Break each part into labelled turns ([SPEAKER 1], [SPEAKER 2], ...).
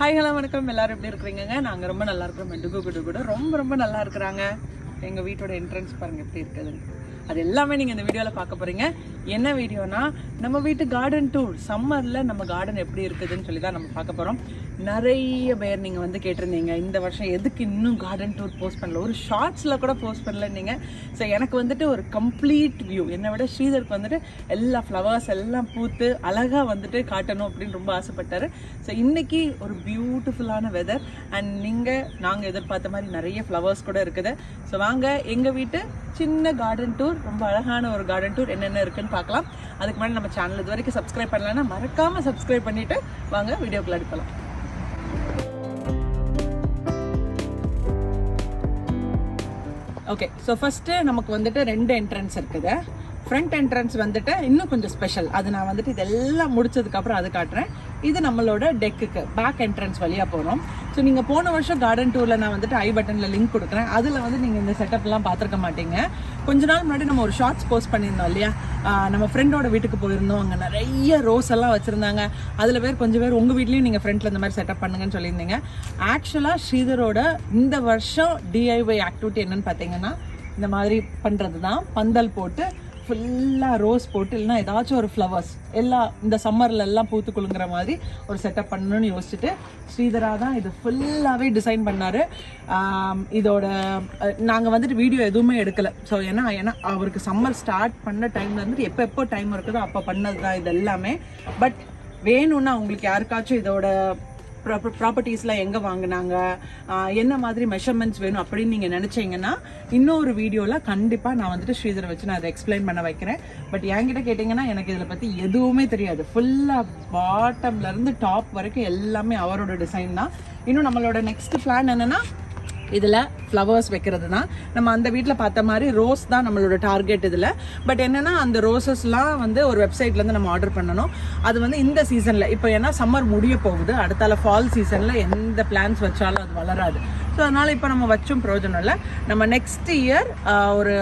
[SPEAKER 1] Hi hello வணக்கம். எல்லாரும் எப்படி இருக்கிறீங்க நாங்கள் ரொம்ப நல்லா இருக்கிறோம். டுகு குடு கூட ரொம்ப ரொம்ப நல்லா இருக்கிறாங்க. எங்கள் வீட்டோட என்ட்ரன்ஸ் பாருங்க எப்படி இருக்குதுன்னு அது எல்லாமே நீங்கள் இந்த வீடியோவில் பார்க்க போகிறீங்க என்ன வீடியோனா நம்ம வீட்டு கார்டன் டூர் சம்மரில் நம்ம கார்டன் எப்படி இருக்குதுன்னு சொல்லி தான் நம்ம பார்க்க போகிறோம் நிறைய பேர் நீங்கள் வந்து கேட்டிருந்தீங்க இந்த வருஷம் எதுக்கு இன்னும் கார்டன் டூர் போஸ்ட் பண்ணல? ஒரு ஷார்ட்ஸில் கூட போஸ்ட் பண்ணல நீங்கள் ஸோ எனக்கு வந்துட்டு ஒரு கம்ப்ளீட் வியூ என்னை விட ஸ்ரீதருக்கு வந்துட்டு எல்லா ஃப்ளவர்ஸ் எல்லாம் பூத்து அழகாக வந்துட்டு காட்டணும் அப்படின்னு ரொம்ப ஆசைப்பட்டார். ஸோ இன்றைக்கி ஒரு பியூட்டிஃபுல்லான வெதர் அண்ட் நீங்கள் நாங்கள் எதிர்பார்த்த மாதிரி நிறைய ஃப்ளவர்ஸ் கூட இருக்குது. ஸோ வாங்க எங்கள் வீட்டு சின்ன கார்டன் டூர் ரொம்ப அழகான ஒரு கார்டன் டூர் என்னென்ன இருக்குன்னு பார்க்கலாம். அதுக்கு முன்னாடி நம்ம சேனல் இது வரைக்கும் சப்ஸ்கிரைப் பண்ணலன்னா மறக்காமல் சப்ஸ்கிரைப் பண்ணிவிட்டு வாங்க வீடியோக்குள்ள அடிப்பலாம் ஓகே ஸோ ஃபஸ்ட்டு நமக்கு வந்துட்டு ரெண்டு என்ட்ரன்ஸ் இருக்குது. ஃப்ரண்ட் என்ட்ரன்ஸ் வந்துட்டு இன்னும் கொஞ்சம் ஸ்பெஷல் அது நான் வந்துட்டு இதெல்லாம் முடிச்சதுக்கப்புறம் அது காட்டுறேன். இது நம்மளோட டெக்குக்கு பேக் என்ட்ரன்ஸ் வழியாக போகிறோம் ஸோ நீங்கள் போன வருஷம் கார்டன் டூரில் நான் வந்துட்டு ஐ பட்டனில் லிங்க் கொடுக்குறேன். அதில் வந்து நீங்கள் இந்த செட்டப்லாம் பார்த்துருக்க மாட்டீங்க. கொஞ்ச நாள் முன்னாடி நம்ம ஒரு ஷார்ட்ஸ் போஸ்ட் பண்ணியிருந்தோம் இல்லையா? நம்ம ஃப்ரெண்டோட வீட்டுக்கு போயிருந்தோம். அங்கே நிறைய ரோஸ் எல்லாம் வச்சுருந்தாங்க. அதில் பேர் கொஞ்சம் பேர் உங்கள் வீட்லேயும் நீங்கள் ஃப்ரெண்டில் இந்த மாதிரி செட்டப் பண்ணுங்கன்னு சொல்லியிருந்தீங்க. ஆக்சுவலாக ஸ்ரீதரோட இந்த வருஷம் டிஐஒய் ஆக்டிவிட்டி என்னன்னு பார்த்தீங்கன்னா இந்த மாதிரி பண்ணுறது தான் பந்தல் போட்டு ஃபுல்லாக ரோஸ் போட்டு இல்லைன்னா ஏதாச்சும் ஒரு ஃப்ளவர்ஸ் எல்லாம் இந்த சம்மரில் எல்லாம் பூத்து குழுங்குற மாதிரி ஒரு செட்டப் பண்ணணும்னு யோசிச்சுட்டு ஸ்ரீதரா தான் இது ஃபுல்லாகவே டிசைன் பண்ணார். இதோட நாங்கள் வந்துட்டு வீடியோ எதுவுமே எடுக்கலை. ஸோ ஏன்னா ஏன்னா அவருக்கு சம்மர் ஸ்டார்ட் பண்ண டைம்ல வந்துட்டு எப்போ எப்போ டைம் இருக்குதோ அப்போ பண்ணது தான் இது எல்லாமே பட் வேணும்னா உங்களுக்கு யாருக்காச்சும் இதோட ப்ராப்பர்ட்டிஸ்லாம் எங்கே வாங்கினாங்க? என்ன மாதிரி மெஷர்மெண்ட்ஸ் வேணும் அப்படின்னு நீங்கள் நினச்சிங்கன்னா இன்னொரு வீடியோவில் கண்டிப்பாக நான் வந்துட்டு ஸ்ரீதரை வச்சு நான் அதை எக்ஸ்பிளைன் பண்ண வைக்கிறேன். பட் என்கிட்ட கேட்டிங்கன்னா எனக்கு இதில் பற்றி எதுவுமே தெரியாது. ஃபுல்லாக பாட்டம்லேருந்து டாப் வரைக்கும் எல்லாமே அவரோட டிசைன் தான். இன்னும் நம்மளோட நெக்ஸ்ட் பிளான் என்னென்னா இதில் ஃப்ளவர்ஸ் வைக்கிறது தான் நம்ம அந்த வீட்டில் பார்த்த மாதிரி ரோஸ் தான் நம்மளோட டார்கெட் இதில். பட் என்னென்னா அந்த ரோசஸ்லாம் வந்து ஒரு வெப்சைட்லேருந்து நம்ம ஆர்டர் பண்ணணும். அது வந்து இந்த சீசனில் இப்போ ஏன்னா சம்மர் முடிய போகுது. அடுத்தால ஃபால் சீசனில் எந்த பிளான்ஸ் வச்சாலும் அது வளராது. ஸோ அதனால் இப்போ நம்ம வச்சும் பிரயோஜனம் இல்லை. நம்ம நெக்ஸ்ட் இயர் ஒரு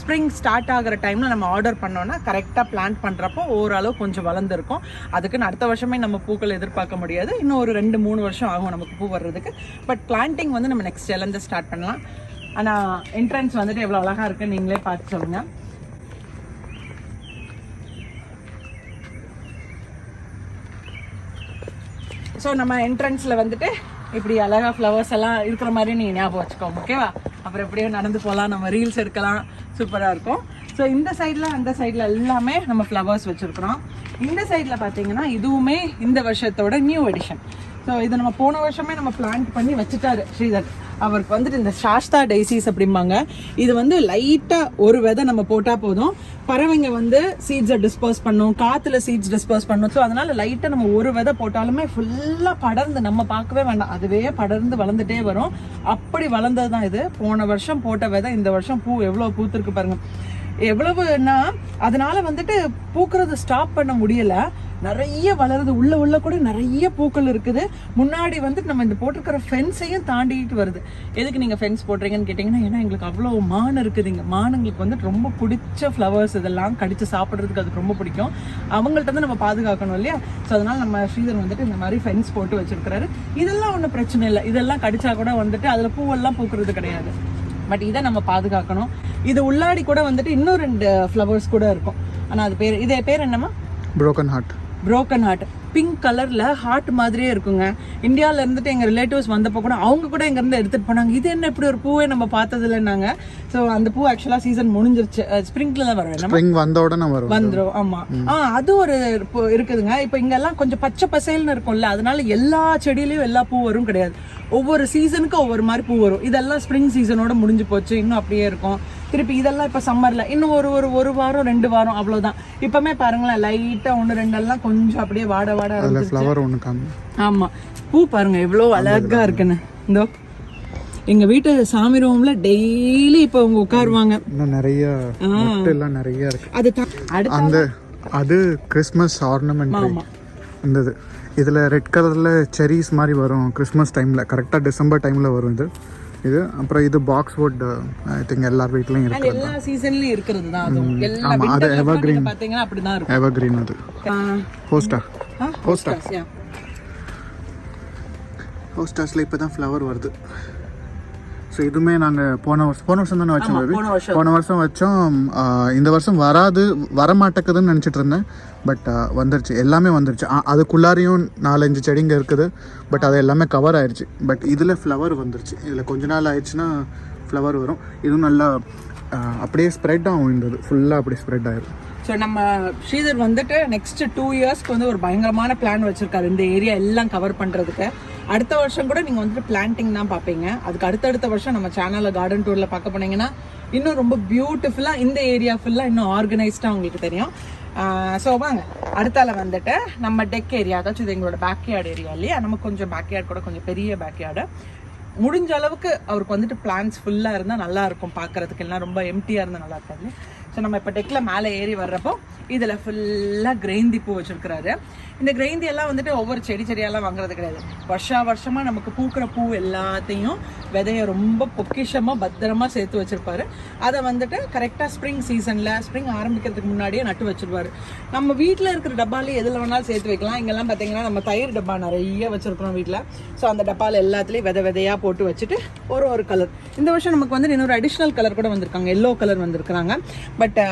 [SPEAKER 1] ஸ்ப்ரிங் ஸ்டார்ட் ஆகிற டைமில் நம்ம ஆர்டர் பண்ணோன்னா கரெக்டாக பிளான் பண்ணுறப்போ ஓரளவு கொஞ்சம் வளர்ந்துருக்கும். அதுக்குன்னு அடுத்த வருஷமே நம்ம பூக்கள் எதிர்பார்க்க முடியாது. இன்னும் ஒரு ரெண்டு மூணு வருஷம் ஆகும் நமக்கு பூ வர்றதுக்கு. பட் பிளான்டிங் வந்து நம்ம நெக்ஸ்ட் இயர்லேருந்து ஸ்டார்ட் பண்ணலாம். ஆனால் என்ட்ரன்ஸ் வந்துட்டு எவ்வளோ அழகாக இருக்குன்னு நீங்களே பார்த்து சொல்லுங்கள் ஸோ நம்ம என்ட்ரன்ஸில் வந்துட்டு இப்படி அழகா ஃப்ளவர்ஸ் எல்லாம் இருக்கிற மாதிரி நீங்கள் ஞாபகம் வச்சுக்கோங்க ஓகேவா அப்புறம் எப்படியோ நடந்து போகலாம் நம்ம ரீல்ஸ் எடுக்கலாம் சூப்பராக இருக்கும். ஸோ இந்த சைடில் அந்த சைடில் எல்லாமே நம்ம ஃப்ளவர்ஸ் வச்சுருக்குறோம். இந்த சைடில் பார்த்தீங்கன்னா இதுவுமே இந்த வருஷத்தோட நியூ எடிஷன் ஸோ இதை நம்ம போன வருஷமே நம்ம பிளான் பண்ணி வச்சுட்டாரு ஸ்ரீதர். அவருக்கு வந்துட்டு இந்த சாஸ்தா டெய்சிஸ் அப்படிம்பாங்க. இது வந்து லைட்டாக ஒரு விதை நம்ம போட்டால் போதும். பறவைங்க வந்து சீட்ஸை டிஸ்போஸ் பண்ணும். காற்றுல சீட்ஸ் டிஸ்போஸ் பண்ணும். ஸோ அதனால் லைட்டாக நம்ம ஒரு விதை போட்டாலுமே ஃபுல்லாக படர்ந்து நம்ம பார்க்கவே வேண்டாம். அதுவே படர்ந்து வளர்ந்துட்டே வரும். அப்படி வளர்ந்தது தான் இது. போன வருஷம் போட்ட விதை இந்த வருஷம் பூ எவ்வளோ பூத்துருக்கு பாருங்க. எவ்வளவுன்னா அதனால வந்துட்டு பூக்கிறது ஸ்டாப் பண்ண முடியலை. நிறைய வளருது. உள்ள உள்ள கூட நிறைய பூக்கள் இருக்குது. முன்னாடி வந்துட்டு நம்ம இந்த போட்டிருக்கிற ஃபென்ஸையும் தாண்டிட்டு வருது. எதுக்கு நீங்க ஃபென்ஸ் போடுறீங்கன்னு கேட்டிங்கன்னா ஏன்னா எங்களுக்கு அவ்வளோ மான் இருக்குதுங்க மானுங்களுக்கு வந்து ரொம்ப பிடிச்ச ஃப்ளவர்ஸ் இதெல்லாம் கடிச்சு சாப்பிட்றதுக்கு அதுக்கு ரொம்ப பிடிக்கும். அவங்கள்ட்ட வந்து நம்ம பாதுகாக்கணும் இல்லையா? ஸோ அதனால நம்ம ஸ்ரீதர் வந்துட்டு இந்த மாதிரி ஃபென்ஸ் போட்டு வச்சிருக்கிறாரு. இதெல்லாம் ஒன்றும் பிரச்சனை இல்லை. இதெல்லாம் கடிச்சா கூட வந்துட்டு அதில் பூவெல்லாம் பூக்கிறது கிடையாது. பட் இதை நம்ம பாதுகாக்கணும். இது உள்ளாடி கூட வந்துட்டு இன்னும் ரெண்டு ஃப்ளவர்ஸ் கூட இருக்கும். ஆனால் அது பேர் இது பேர் என்னம்மா?
[SPEAKER 2] Broken heart
[SPEAKER 1] broken heart pink கலர்ல ஹார்ட் மாதிரியே இருக்குங்க. இந்தியால இருந்துட்டு எங்க ரிலேட்டிவ்ஸ் வந்தப்போ கூட அவங்க கூட எங்க இருந்து எடுத்துட்டு போனாங்க. இது என்ன இப்படி ஒரு பூவே நம்ம பார்த்தது இல்லைன்னாங்க ஸோ அந்த பூ ஆக்சுவலா சீசன் முடிஞ்சிருச்சு. ஸ்ப்ரிங்க்ல தான் வரும்.
[SPEAKER 2] ஸ்ப்ரிங் வந்த உடனே வரும்.
[SPEAKER 1] வந்துரும். ஆமா. ஆ அது ஒரு இருக்குதுங்க. இப்போ இங்கெல்லாம் கொஞ்சம் பச்சை பசேல்னு இருக்கும்ல. அதனால எல்லா செடியிலயும் எல்லா பூ வரும் கிடையாது. ஒவ்வொரு சீசனுக்கும் ஒவ்வொரு மாதிரி பூ வரும். இதெல்லாம் ஸ்ப்ரிங் சீசனோட முடிஞ்சு போச்சு. இன்னும் அப்படியே இருக்கும். திருப்பி இதெல்லாம் இப்போ சம்மர்ல இன்னும் ஒரு ஒரு ஒரு வாரம் ரெண்டு வாரம் அவ்வளவுதான். இப்பவுமே பாருங்களேன் லைட்டா ஒன்று ரெண்டெல்லாம் கொஞ்சம் அப்படியே வாட வாட.
[SPEAKER 2] ஃப்ளவர் ஒன்று காமி
[SPEAKER 1] ஆமா. பூ பாருங்க எவ்வளோ அழகா இருக்குன்னு. இந்தோ எங்க வீட்டு சாமி ரூம்ல டெய்லி இப்போ அவங்க உட்காருவாங்க.
[SPEAKER 2] இன்னும் நிறைய எல்லாம் நிறைய இருக்கு.
[SPEAKER 1] அது
[SPEAKER 2] அந்த அது கிறிஸ்மஸ் ஆர்னமெண்ட் இது இதில் ரெட் கலரில் செரிஸ் மாதிரி வரும் கிறிஸ்மஸ் டைமில் கரெக்டாக டிசம்பர் டைமில் வரும் இது. இது. அப்புறம் இது பாக்ஸ் வுட் ஐ திங்க் எல்லார் வீட்லையும் இருக்கு
[SPEAKER 1] எல்லா சீசன்லயும் இருக்கிறது தான் அதுவும். எல்லா
[SPEAKER 2] அது.
[SPEAKER 1] நீங்க பாத்தீங்கன்னா அப்படிதான் இருக்கும்.
[SPEAKER 2] எவர் கிரீன் அது Poster.
[SPEAKER 1] yeah.
[SPEAKER 2] ஹோஸ்டாஸில் இப்போ தான் ஃப்ளவர் வருது. ஸோ இதுவுமே நாங்கள் போன வருஷம் போன வருஷம் தானே வச்சோம்?
[SPEAKER 1] போன வருஷம்.
[SPEAKER 2] வச்சோம் இந்த வருஷம் வராது வர மாட்டேக்குதுன்னு நினச்சிட்டு இருந்தேன். பட் வந்துருச்சு. எல்லாமே வந்துருச்சு. அதுக்குள்ளாரையும் நாலஞ்சு செடிங்க இருக்குது. பட் அது எல்லாமே கவர் ஆயிடுச்சு பட் இதில் ஃப்ளவர் வந்துருச்சு. இதில் கொஞ்ச நாள் ஆயிடுச்சுன்னா ஃப்ளவர் வரும். இதுவும் நல்லா அப்படியே ஸ்ப்ரெட் ஆகும் இந்த ஃபுல்லாக அப்படியே ஸ்ப்ரெட் ஆயிடும்
[SPEAKER 1] ஸோ நம்ம ஸ்ரீதர் வந்துட்டு நெக்ஸ்ட் டூ இயர்ஸ்க்கு வந்து ஒரு பயங்கரமான பிளான் வச்சிருக்காரு. இந்த ஏரியா எல்லாம் கவர் பண்றதுக்கு. அடுத்த வருஷம் கூட நீங்கள் வந்துட்டு பிளான்டிங் தான் பார்ப்பீங்க. அதுக்கு அடுத்தடுத்த வருஷம் நம்ம சேனலில் கார்டன் டூரில் பார்க்க போனீங்கன்னா இன்னும் ரொம்ப பியூட்டிஃபுல்லாக இந்த ஏரியா ஃபுல்லாக இன்னும் ஆர்கனைஸ்டாக உங்களுக்கு தெரியும். ஸோ வாங்க அடுத்தால வந்துட்டு நம்ம டெக் ஏரியா அதாச்சும் இது எங்களோட பேக்யார்டு ஏரியா இல்லையா? நமக்கு கொஞ்சம் பேக்யார்டு கூட கொஞ்சம் பெரிய பேக்யார்டு முடிஞ்ச அளவுக்கு அவருக்கு வந்துட்டு பிளான்ஸ் ஃபுல்லாக இருந்தால் நல்லா இருக்கும் பார்க்கறதுக்கு. எல்லாம் ரொம்ப எம்டியாக இருந்தால் நல்லா இருக்காது. ஸோ நம்ம இப்போ டெக்கில் மேலே ஏறி வர்றப்போ இதில் ஃபுல்லாக கிரைந்தி பூ வச்சுருக்கிறாரு. இந்த கிரைந்தி எல்லாம் வந்துட்டு ஒவ்வொரு செடி செடியெல்லாம் வாங்குறது கிடையாது. வருஷா வருஷமாக நமக்கு பூக்கிற பூ எல்லாத்தையும் விதையை ரொம்ப பொக்கிஷமாக பத்திரமா சேர்த்து வச்சுருப்பாரு. அதை வந்துட்டு கரெக்டாக ஸ்ப்ரிங் சீசனில் ஸ்ப்ரிங் ஆரம்பிக்கிறதுக்கு முன்னாடியே நட்டு வச்சுருவார். நம்ம வீட்டில் இருக்கிற டப்பாலே எதில் வேணாலும் சேர்த்து வைக்கலாம். இங்கெல்லாம் பார்த்தீங்கன்னா நம்ம தயிர் டப்பா நிறைய வச்சுருக்கிறோம் வீட்டில் ஸோ அந்த டப்பாவில் எல்லாத்துலேயும் விதை விதையாக போட்டு வச்சுட்டு ஒரு ஒரு கலர் இந்த வருஷம் நமக்கு வந்து இன்னொரு அடிஷ்னல் கலர் கூட வந்திருக்காங்க. எல்லோ கலர் வந்திருக்கிறாங்க. பட்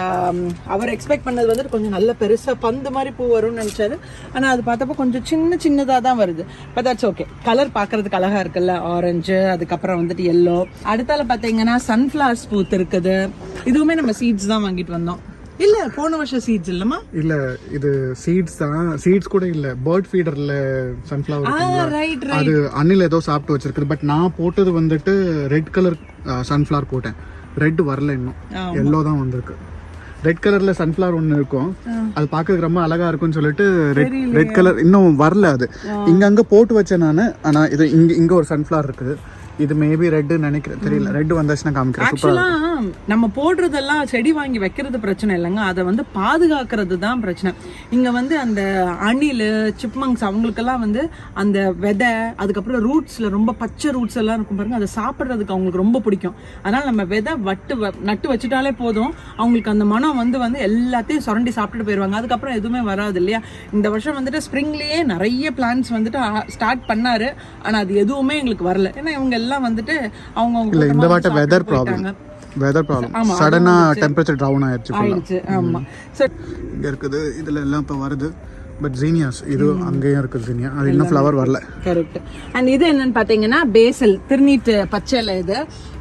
[SPEAKER 1] அவர் எக்ஸ்பெக்ட் பண்ணது வந்துட்டு கொஞ்சம் நல்ல பெருசாக பந்து மாதிரி பூ வரும்னு நினச்சாரு. ஆனால் அது பார்த்தப்போ கொஞ்சம் சின்ன சின்னதாக தான் வருது. பட் தட்ஸ் ஓகே கலர் பார்க்கறதுக்கு அழகாக இருக்குல்ல? ஆரஞ்சு அதுக்கப்புறம் வந்துட்டு எல்லோ அடுத்தால பார்த்தீங்கன்னா சன்ஃப்ளவர்ஸ் பூத்து இருக்குது இதுவுமே நம்ம சீட்ஸ் தான் வாங்கிட்டு வந்தோம். இல்ல போன வருஷம் சீட்ஸ் இல்லம்மா?
[SPEAKER 2] இல்லை இது சீட்ஸ் தான். சீட்ஸ் கூட இல்லை. பேர்ட் ஃபீடரில் சன்ஃப்ளவர்
[SPEAKER 1] ரைட்
[SPEAKER 2] அது அணில் ஏதோ சாப்பிட்டு வச்சிருக்குது. பட் நான் போட்டது வந்துட்டு ரெட் கலர் சன்ஃப்ளவர் போட்டேன். ரெட் வரல இன்னும். எல்லோ தான் வந்திருக்கு. ரெட் கலர்ல சன்ஃப்ளவர் ஒன்று இருக்கும். அது பார்க்கறதுக்கு ரொம்ப அழகா இருக்கும்னு சொல்லிட்டு ரெட் ரெட் கலர் இன்னும் வரல அது. இங்க அங்க போட்டு வச்சேன் நான். ஆனா இது இங்க இங்க ஒரு சன்ஃப்ளவர் இருக்குது. இது மேபி ரெட் நினைக்கிறேன். தெரியல. ரெட் வந்தாச்சுன்னா காமிக்கிறேன். சூப்பரா
[SPEAKER 1] ஆக்சுவலா நம்ம போடுறதெல்லாம் செடி வாங்கி வைக்கிறது பிரச்சனை இல்லைங்க. அதை வந்து பாதுகாக்கிறது தான் பிரச்சனை. இங்க வந்து அந்த அணில் சிப்மங்ஸ் அவங்களுக்கெல்லாம் வந்து அந்த விதை அதுக்கப்புறம் ரூட்ஸ்ல ரொம்ப பச்சை ரூட்ஸ் எல்லாம் இருக்கும் பாருங்க. அதை சாப்பிட்றதுக்கு அவங்களுக்கு ரொம்ப பிடிக்கும். அதனால நம்ம விதை வட்டு நட்டு வச்சுட்டாலே போதும். அவங்களுக்கு அந்த மனம் வந்து வந்து எல்லாத்தையும் சுரண்டி சாப்பிட்டுட்டு போயிடுவாங்க அதுக்கப்புறம் எதுவுமே வராது இல்லையா? இந்த வருஷம் வந்துட்டு ஸ்ப்ரிங்லயே நிறைய பிளான்ஸ் வந்துட்டு ஸ்டார்ட் பண்ணாரு. ஆனா அது எதுவுமே எங்களுக்கு வரல. ஏன்னா இவங்க எல்லாம் வந்துட்டு அவங்க
[SPEAKER 2] இல்ல இந்த வாட்ட வெதர். ப்ராப்ளம் வெதர் ப்ராப்ளம்
[SPEAKER 1] ஆமா,
[SPEAKER 2] சடனா டெம்பரேச்சர் டவுன் ஆயிடுச்சு
[SPEAKER 1] ஆமா. சோ
[SPEAKER 2] இங்க இருக்குது இதுல எல்லாம் இப்ப வருது. பட் ஜீனியாஸ் இது அங்கேயும் இருக்குது ஜீனியா அது இன்னும் ஃப்ளவர் வரல.
[SPEAKER 1] கரெக்ட் அண்ட் இது என்னன்னு பாத்தீங்கன்னா பேசல் திருநீட்டு பச்சைல இது.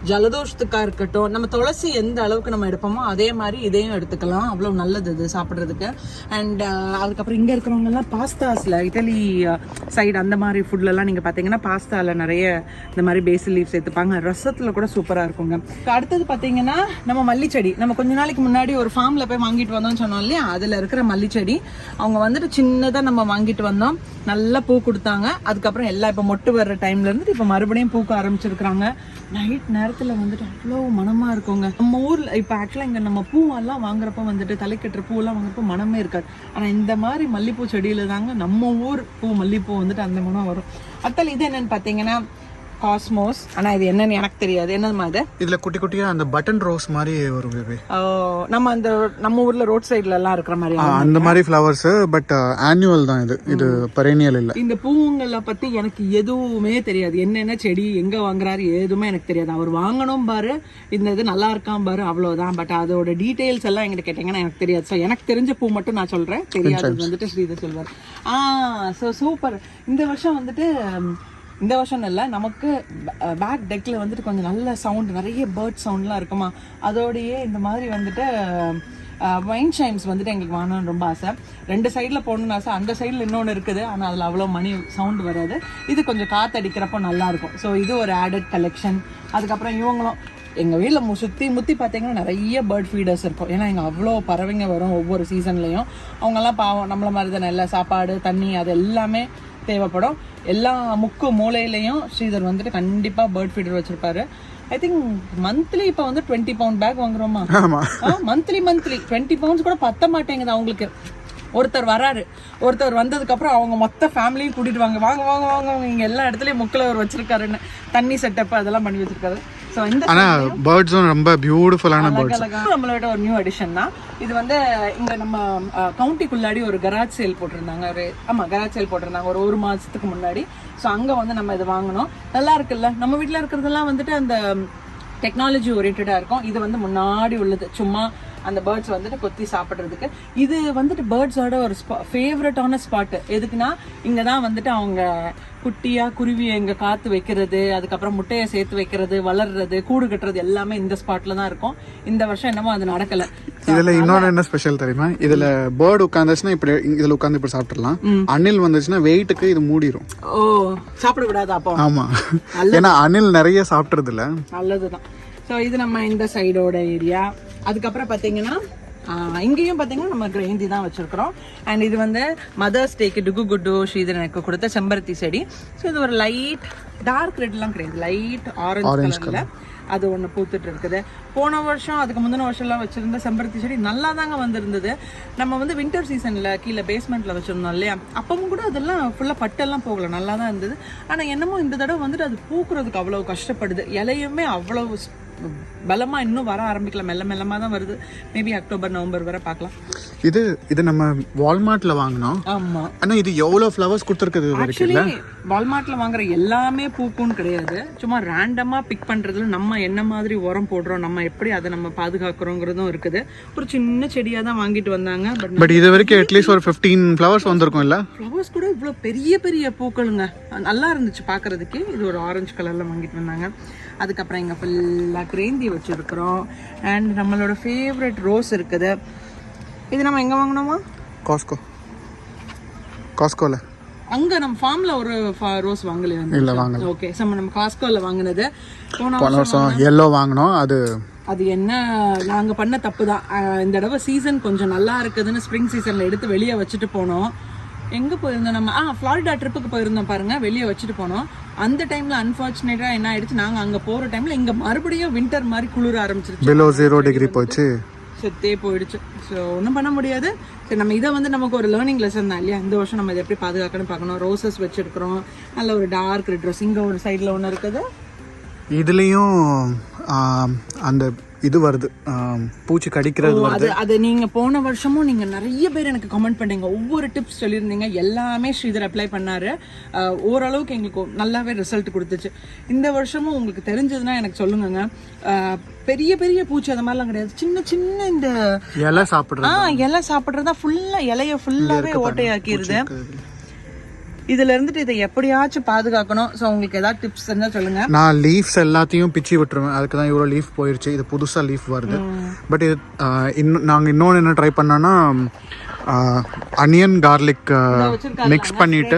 [SPEAKER 1] ஜலதோஷத்துக்காக இருக்கட்டும் நம்ம துளசி எந்த அளவுக்கு நம்ம எடுப்போமோ அதே மாதிரி இதையும் எடுத்துக்கலாம். அவ்வளோ நல்லது இது சாப்பிட்றதுக்கு. அண்ட் uh, அதுக்கப்புறம் இங்கே இருக்கிறவங்கெல்லாம் பாஸ்தாஸில் இட்டலி சைடு uh, அந்த மாதிரி ஃபுட்லலாம் நீங்கள் பார்த்தீங்கன்னா பாஸ்தாவில் நிறைய இந்த மாதிரி பேசில் லீவ் சேர்த்துப்பாங்க. ரசத்தில் கூட சூப்பராக இருக்குங்க. அடுத்தது பார்த்தீங்கன்னா நம்ம மல்லிச்செடி. நம்ம கொஞ்ச நாளைக்கு முன்னாடி ஒரு ஃபார்மில் போய் வாங்கிட்டு வந்தோம்னு சொன்னோம் இல்லையா? அதில் இருக்கிற மல்லிச்செடி. அவங்க வந்துட்டு சின்னதாக நம்ம வாங்கிட்டு வந்தோம். நல்லா பூ கொடுத்தாங்க. அதுக்கப்புறம் எல்லாம் இப்போ மொட்டு வர்ற டைம்லேருந்து இப்போ மறுபடியும் பூக்க ஆரம்பிச்சிருக்காங்க நைட் நேரம் நேரத்துல வந்துட்டு அவ்வளோ மனமாக இருக்குங்க. நம்ம ஊரில் இப்போ ஆக்சுவலாக இங்கே நம்ம பூவெல்லாம் வாங்குறப்ப வந்துட்டு தலைக்கட்டுற பூவெல்லாம் வாங்குறப்ப மனமே இருக்காது. ஆனால் இந்த மாதிரி மல்லிப்பூ செடியில் தாங்க நம்ம ஊர் பூ மல்லிப்பூ வந்துட்டு அந்த மனம் வரும். அத்தல் இது என்னென்னு பார்த்தீங்கன்னா காஸ்மோஸ் ஆனா இது என்னன்னு எனக்கு தெரியாது. என்னதுமா இது?
[SPEAKER 2] இதுல குட்டி குட்டியா அந்த பட்டன் ரோஸ் மாதிரி வரும் பேபி
[SPEAKER 1] நம்ம அந்த நம்ம ஊர்ல ரோட் சைடுல எல்லாம் இருக்கிற மாதிரி
[SPEAKER 2] அந்த மாதிரி ஃப்ளவர்ஸ் பட் ஆனுவல் தான் இது. இது பரேனியல் இல்ல.
[SPEAKER 1] இந்த பூங்களை பத்தி எனக்கு எதுவுமே தெரியாது. என்னென்ன செடி எங்க வாங்குறாரு எதுவுமே எனக்கு தெரியாது. அவர் வாங்கணும் பாரு இந்த இது நல்லா இருக்கான் பாரு அவ்வளவுதான். பட் அதோட டீடைல்ஸ் எல்லாம் எங்கிட்ட கேட்டீங்கன்னா எனக்கு தெரியாது. ஸோ எனக்கு தெரிஞ்ச பூ மட்டும் நான் சொல்றேன். தெரியாதது வந்துட்டு ஸ்ரீதர் சொல்வார். ஆ ஸோ சூப்பர் இந்த வருஷம் வந்துட்டு இந்த வருஷம் இல்லை நமக்கு பேக் டெக்கில் வந்துட்டு கொஞ்சம் நல்ல சவுண்ட் நிறைய பேர்ட் சவுண்ட்லாம் இருக்குமா? அதோடையே இந்த மாதிரி வந்துட்டு வைன் ஷைம்ஸ் வந்துட்டு எங்களுக்கு வாங்கணும்னு ரொம்ப ஆசை. ரெண்டு சைடில் போகணும்னு ஆசை. அந்த சைடில் இன்னொன்று இருக்குது. ஆனால் அதில் அவ்வளோ மணி சவுண்ட் வராது. இது கொஞ்சம் காற்று அடிக்கிறப்போ நல்லாயிருக்கும் ஸோ இது ஒரு ஆடட் கலெக்ஷன் அதுக்கப்புறம் இவங்களும் எங்கள் வீட்டில் சுற்றி முற்றி பார்த்தீங்கன்னா நிறைய பேர்ட் ஃபீடர்ஸ் இருக்கும். ஏன்னா இங்கே அவ்வளோ பறவைங்க வரும் ஒவ்வொரு சீசன்லேயும் அவங்கெல்லாம் பாவம் நம்மள மாதிரி தானே எல்லாம் சாப்பாடு தண்ணி அது எல்லாமே தேவைப்படும். எல்லா முக்கு மூலையிலையும் ஸ்ரீதர் வந்துட்டு கண்டிப்பாக பேர்ட் ஃபீடர் வச்சிருப்பாரு. ஐ திங்க் மந்த்லி இப்போ வந்து டுவெண்ட்டி பவுண்ட் பேக் வாங்குறோமா? மந்த்லி மந்த்லி டுவெண்ட்டி பவுண்ட்ஸ் கூட பத்த மாட்டேங்குது அவங்களுக்கு. ஒருத்தர் வராரு. ஒருத்தர் வந்ததுக்கு அப்புறம் அவங்க மொத்த ஃபேமிலியும் கூட்டிட்டு வாங்க. வாங்க வாங்க வாங்க இங்க எல்லா இடத்துலயும் முக்கில் அவர் வச்சிருக்காருன்னு. தண்ணி செட்டப் அதெல்லாம் பண்ணி வச்சிருக்காரு. ஸோ இந்த
[SPEAKER 2] ஆனா பேர்ட்ஸும் ரொம்ப பியூட்டிஃபுல்லான
[SPEAKER 1] அழகழகா நம்மளோட ஒரு நியூ அடிஷன் தான். இது வந்து இங்க நம்ம கவுண்டிக்குள்ளாடி ஒரு கராஜ் சேல் போட்டிருந்தாங்க. ஒரு ஆமா கராஜ் சேல் போட்டிருந்தாங்க. ஒரு ஒரு மாசத்துக்கு முன்னாடி. ஸோ அங்க வந்து நம்ம இது வாங்கினோம். நல்லா இருக்குல்ல? நம்ம வீட்ல இருக்கிறதெல்லாம் வந்துட்டு அந்த டெக்னாலஜி ஓரியன்டாக இருக்கும். இது வந்து முன்னாடி உள்ளது. சும்மா அந்த பேர்ட்ஸ் வந்துட்டு கொத்தி சாப்பிட்றதுக்கு. இது வந்துட்டு பேர்ட்ஸோட ஒரு ஸ்பா ஃபேவரட்டான ஸ்பாட்டு எதுக்குன்னா இங்கே தான் வந்துட்டு அவங்க குட்டியாக குருவியை இங்கே காத்து வைக்கிறது அதுக்கப்புறம் முட்டையை சேர்த்து வைக்கிறது வளர்றது கூடு கட்டுறது எல்லாமே இந்த ஸ்பாட்டில் தான் இருக்கும். இந்த வருஷம் என்னமோ அது நடக்கலை.
[SPEAKER 2] இதுல இன்னொன்று என்ன ஸ்பெஷல் தெரியுமா? இதுல பேர்டு உட்காந்துச்சுன்னா இப்படி இதுல உட்காந்து இப்படி சாப்பிட்டுறலாம் அணில் வந்துச்சுன்னா வெயிட்டுக்கு இது மூடிரும்.
[SPEAKER 1] ஓ சாப்பிடக்கூடாது அப்போ?
[SPEAKER 2] ஆமா. ஏன்னா அணில் நிறைய சாப்பிட்றது இல்ல
[SPEAKER 1] நல்லதுதான். ஸோ இது நம்ம இந்த சைடோட ஏரியா அதுக்கப்புறம் பார்த்தீங்கன்னா இங்கேயும் பார்த்தீங்கன்னா நம்ம கிரேந்தி தான் வச்சிருக்கிறோம். அண்ட் இது வந்து மதர்ஸ் டேக்கு டுகு குட்டு ஸ்ரீதர் எனக்கு கொடுத்த செம்பருத்தி செடி. ஸோ இது ஒரு லைட் டார்க் ரெட்லாம் கிடையாது. லைட் ஆரஞ்சு கலரில் அது ஒன்று பூத்துட்டு இருக்குது. போன வருஷம் அதுக்கு முந்தின வருஷம்லாம் வச்சிருந்த செம்பருத்தி செடி நல்லா தாங்க வந்திருந்தது. நம்ம வந்து வின்டர் சீசனில் கீழே பேஸ்மெண்ட்டில் வச்சிருந்தோம் இல்லையா? அப்பவும் கூட அதெல்லாம் ஃபுல்லாக பட்டெல்லாம் போகல. நல்லா தான் இருந்தது. ஆனால் என்னமோ இந்த தடவை வந்துட்டு அது பூக்குறதுக்கு அவ்வளோ கஷ்டப்படுது. இலையுமே அவ்வளோ ஸ்- பலமா இன்னும் வர ஆரம்பிக்கல. மெல்ல மெல்லமா தான் வருது. மேபி அக்டோபர் நவம்பர் வரை பார்க்கலாம்.
[SPEAKER 2] இது இது நம்ம வால்மார்ட்ல வாங்கினோம்
[SPEAKER 1] ஆமா.
[SPEAKER 2] ஆனா இது எவ்வளவு ஃப்ளவர்ஸ் கொடுத்துருக்குது
[SPEAKER 1] ஆக்சுவலி வால்மார்ட்ல வாங்குற எல்லாமே பூக்கும்னு கிடையாது. சும்மா ரேண்டமா பிக் பண்றதுல நம்ம என்ன மாதிரி உரம் போடுறோம் நம்ம எப்படி அதை நம்ம பாதுகாக்கிறோங்கிறதும் இருக்குது. ஒரு சின்ன செடியா தான் வாங்கிட்டு வந்தாங்க பட்
[SPEAKER 2] பட் இது வரைக்கும் அட்லீஸ்ட் ஒரு ஃபிஃப்டீன் ஃப்ளவர்ஸ் வந்திருக்கும் இல்ல?
[SPEAKER 1] ஃப்ளவர்ஸ் கூட இவ்வளோ பெரிய பெரிய பூக்களுங்க. நல்லா இருந்துச்சு பார்க்கறதுக்கு. இது ஒரு ஆரஞ்சு கலரில் வாங்கிட்டு வந்தாங்க. அதுக்கப்புறம் இங்கே ஃபுல்லாக கிரேந்தி வச்சுருக்குறோம். அண்ட் நம்மளோட ஃபேவரட் ரோஸ் இருக்குது. இது நம்ம எங்கே வாங்கினோமா?
[SPEAKER 2] காஸ்கோ காஸ்கோல
[SPEAKER 1] அங்கே நம்ம ஃபார்மில் ஒரு ரோஸ் வாங்கலையா
[SPEAKER 2] இல்ல வாங்கல.
[SPEAKER 1] ஓகே நம்ம நம்ம காஸ்கோவில் வாங்கினது. போன
[SPEAKER 2] வருஷம் எல்லோ வாங்கினோம். அது
[SPEAKER 1] அது என்ன நாங்கள் பண்ண தப்பு தான். இந்த தடவை சீசன் கொஞ்சம் நல்லா இருக்குதுன்னு ஸ்ப்ரிங் சீசனில் எடுத்து வெளியே வச்சுட்டு போனோம். எங்கே போயிருந்தோம் நம்ம? ஆ ஃப்ளாரிடா ட்ரிப்புக்கு போயிருந்தோம் பாருங்க. வெளியே வச்சுட்டு போனோம். அந்த டைமில் அன்ஃபார்ச்சுனேட்டாக என்ன ஆயிடுச்சு? நாங்கள் அங்கே போகிற டைமில் இங்கே மறுபடியும் வின்டர் மாதிரி குளிர ஆரம்பிச்சிருச்சு.
[SPEAKER 2] பிலோ ஜீரோ டிகிரி போச்சு.
[SPEAKER 1] செத்தே போயிடுச்சு. ஸோ ஒன்றும் பண்ண முடியாது. சரி நம்ம இதை வந்து நமக்கு ஒரு லேர்னிங் லெசன் தான் இல்லையா? இந்த வருஷம் நம்ம இதை எப்படி பாதுகாக்கணும் பார்க்கணும். ரோசஸ் வச்சிருக்கிறோம். நல்ல ஒரு டார்க் ரெட் ரோஸ் இங்கே ஒரு சைடில் ஒன்று இருக்குது.
[SPEAKER 2] இதுலயும் அந்த இது வருது. பூச்சி கடிக்கிறது வருது.
[SPEAKER 1] அது நீங்க போன வருஷமும் நீங்க நிறைய பேர் எனக்கு கமெண்ட் பண்ணீங்க. ஒவ்வொரு டிப்ஸ் சொல்லியிருந்தீங்க. எல்லாமே ஸ்ரீதர் அப்ளை பண்ணாரு. ஓரளவுக்கு எங்களுக்கு நல்லாவே ரிசல்ட் கொடுத்துச்சு. இந்த வருஷமும் உங்களுக்கு தெரிஞ்சதுன்னா எனக்கு சொல்லுங்கங்க. பெரிய பெரிய பூச்சி அந்த மாதிரிலாம் கிடையாது. சின்ன சின்ன இந்த
[SPEAKER 2] இலை சாப்பிடுறது.
[SPEAKER 1] ஆ இலை சாப்பிட்றதா ஃபுல்லா இலைய ஃபுல்லாவே ஓட்டையாக்கிடுது இதுல இருந்துட்டு இதை எப்படியாச்சும் பாதுகாக்கணும். ஸோ உங்களுக்கு ஏதாவது டிப்ஸ் இருந்தா சொல்லுங்க.
[SPEAKER 2] நான் லீஃப்ஸ் எல்லாத்தையும் பிச்சு விட்டுருவேன். அதுக்கு தான் இவ்வளோ லீஃப் போயிருச்சு. இது புதுசாக லீஃப் வருது. பட் இது இன்னும் நாங்கள் இன்னொன்று என்ன ட்ரை பண்ணோன்னா அனியன் கார்லிக் மிக்ஸ் பண்ணிட்டு